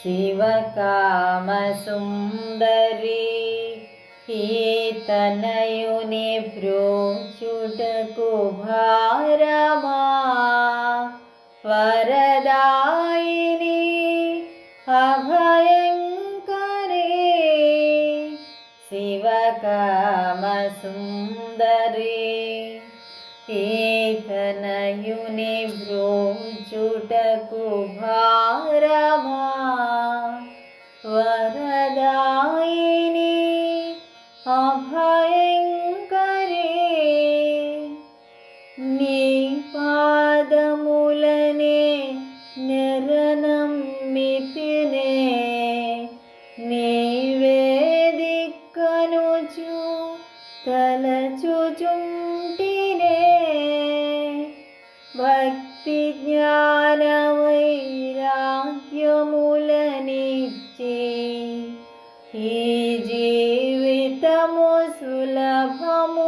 శివకామసుందరి ఈతనయుని ప్రోచుటకు భారమా వరదాయిని అభయంకరే శివకామసుందరి ఈతనయుని బ్రోచుటకు భారమా പാദമുലനെ നിറനമ്മിത്തിനെ നൈവേദിക്കനുചു തലച്ചു ചുണ്ടിനെ ഭക്തിജ്ഞാന ഈ ജീവിതമു സുലഭമു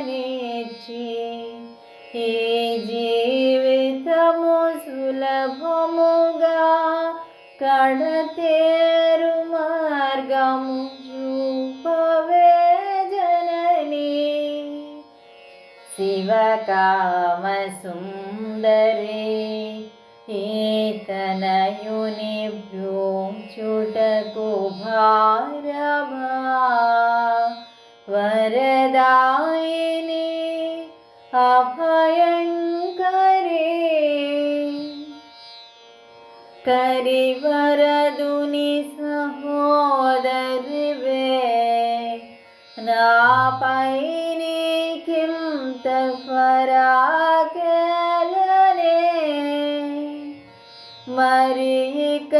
జ్ఞాన ఈ జీవితము సులభముగా కడతేరు మార్గము చూపవే జనని. శివకామసుందరి ఈతనయుని భ్రూచుటకు భారమా. వరదాయిని కరివరదుని సహోదరివే నాపై నీకింత పరాకలనే మరి ఇక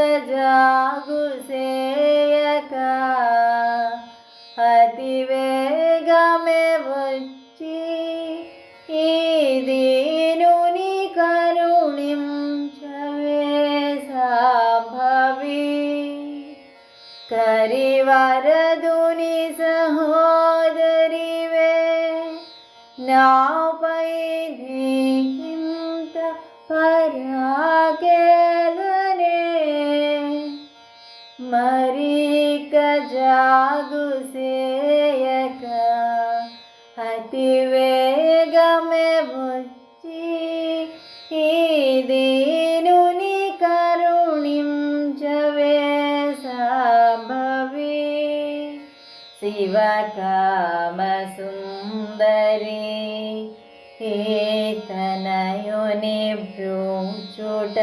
కరివరదుని సహోదరివే నాపై నీకింత పరాగలనే మరిక జాగు సేయక అతి शिवकामसुन्दरी कम सुन्दरि हे तनयो प्रो चोट